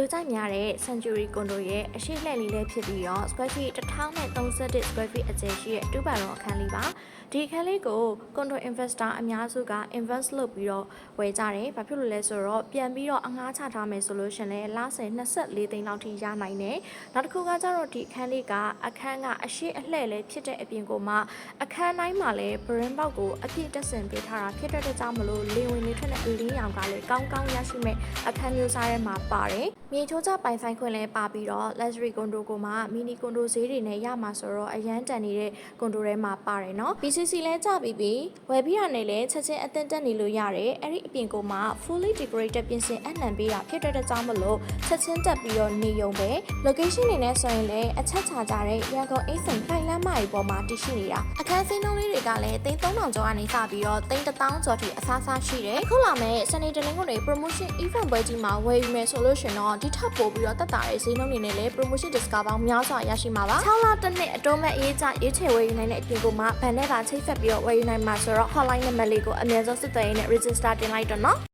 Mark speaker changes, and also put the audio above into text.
Speaker 1: လူကြိုက်များတဲ့ Century Condo ရဲ့အရှိလှည့်လေးလေးဖြစ်ပြီးတော့ square feet 1031 square feet အကျယ်ရှိတဲ့တူပါရုံအခန်းလေးပါဒီအခန်းလေးကို condo investor အများစုက invest လုပ်ပြီးတော့ဝယ်ကြတယ်ဘာဖြစ်လို့လဲဆိုတော့ပြန်ပြီးတော့အငှားချထားမယ်ဆိုလို့ရှရင်လဲလဆယ်24သိန်းလောက်ထိရနိုင်တယ်နောက်တစ်ခုကကျတော့ဒီအခန်းလေးကအခန်းကအရှိအလှည့်လေးဖြစ်တဲ့အပြင်ကိုမှအခန်းတိုင်းမှာလည်း brand ပေါက်ကိုအပြည့်တက်ဆင်ပေးထားတာဖြစ်တဲ့အတွက်ကြောင့်မလို့လေဝင်နေထွက်တဲ့အလင်းရောင်ကလည်းကောင်းကောင်းရရှိမဲ့အခန်းမျိုးစားထဲမှာပါတယ်မြေချိုးချပိုင်ဆိုင်ခွင့်လည်းပါပြီးတော့ luxury condo ကိုမှ mini condo ဈေးတွေနဲ့ရမှာဆိုတော့အရန်တန်နေတဲ့ condo ထဲမှာပါတယ်နော် BCC လဲကြပြီးပြီဝယ်ပြီးရနေလဲချက်ချင်းအသင့်တက်နေလို့ရတယ်အဲ့ဒီအပြင်ကိုမှ fully decorated ပြင်ဆင်အနှံပေးတာဖြစ်တဲ့အတွက်ကြောင့်မလို့ချက်ချင်းတက်ပြီးတော့နေုံပဲ location နေနဲ့ဆိုရင်လည်းအချက်ချကြတဲ့ရန်ကုန်အိတ်စိန်ဖိုင်လမ်းမကြီးပေါ်မှာတည်ရှိနေတာအခန်းစင်းနှုံးလေးတွေကလည်းသိန်း3000ကျော်ကနေစပြီးတော့သိန်း1000ကျော်ထိအစားစားရှိတယ်ခုလာမဲ့ Sunday တလင်းကုန်တွေ promotion event ပွဲကြီးမှာဝယ်ယူမယ်ဆိုလို့ရှင်တော့ဒီထပ်ပို့ပြီးတော့တက်တာတဲ့ဈေးနှုန်းတွေနဲ့လည်း promotion discount ပေါင်းများစွာရရှိမှာပါ6လတစ်နှစ်အတိုးမဲ့အေးကြရေးချယ်ဝယ်ယူနိုင်တဲ့အပြင်ကိုမှဗန်နဲ့ပါချိတ်ဆက်ပြီးတော့ဝယ်ယူနိုင်မှာဆိုတော့ hotline နံပါတ်လေးကိုအမြဲဆုံးစစ်သွေးရင်းနဲ့ register တင်လိုက်တော့နော်